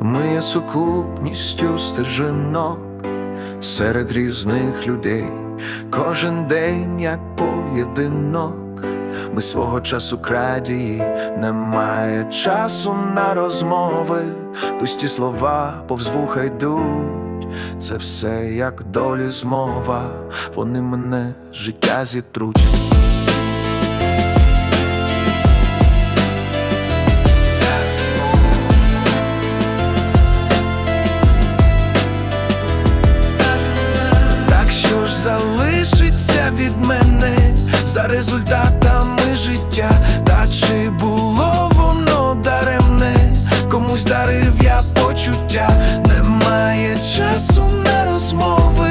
Ми є сукупністю стежинок серед різних людей, кожен день як поєдинок. Ми свого часу крадії, немає часу на розмови, пусті слова повз вуха йдуть. Це все як долі змова, вони мене життя зітруть. Дарив я почуття, немає часу на розмови,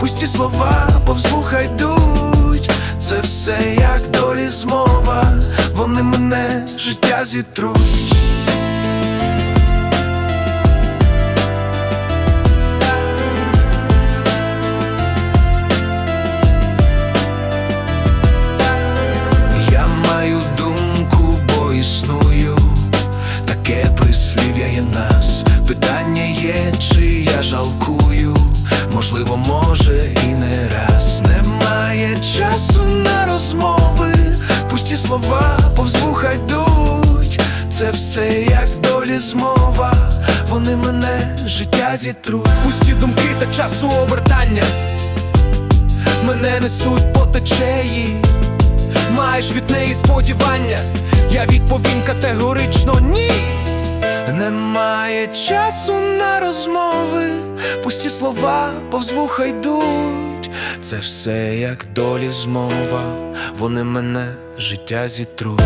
пусті слова повз вуха це все як долі змова, вони мене життя зітруть. Я маю думку, бо існую, прислів'я нас. Питання є, чи я жалкую, можливо, може і не раз. Немає часу на розмови, пусті слова повз вуха. Це все як долі змова, вони мене життя зітруть. Пусті думки та часу обертання Мене несуть по течеї Маєш від неї сподівання Я відповім категорично ні Немає часу на розмови, пусті слова повз вуха йдуть. Це все як долі змова, вони мене життя зітруть.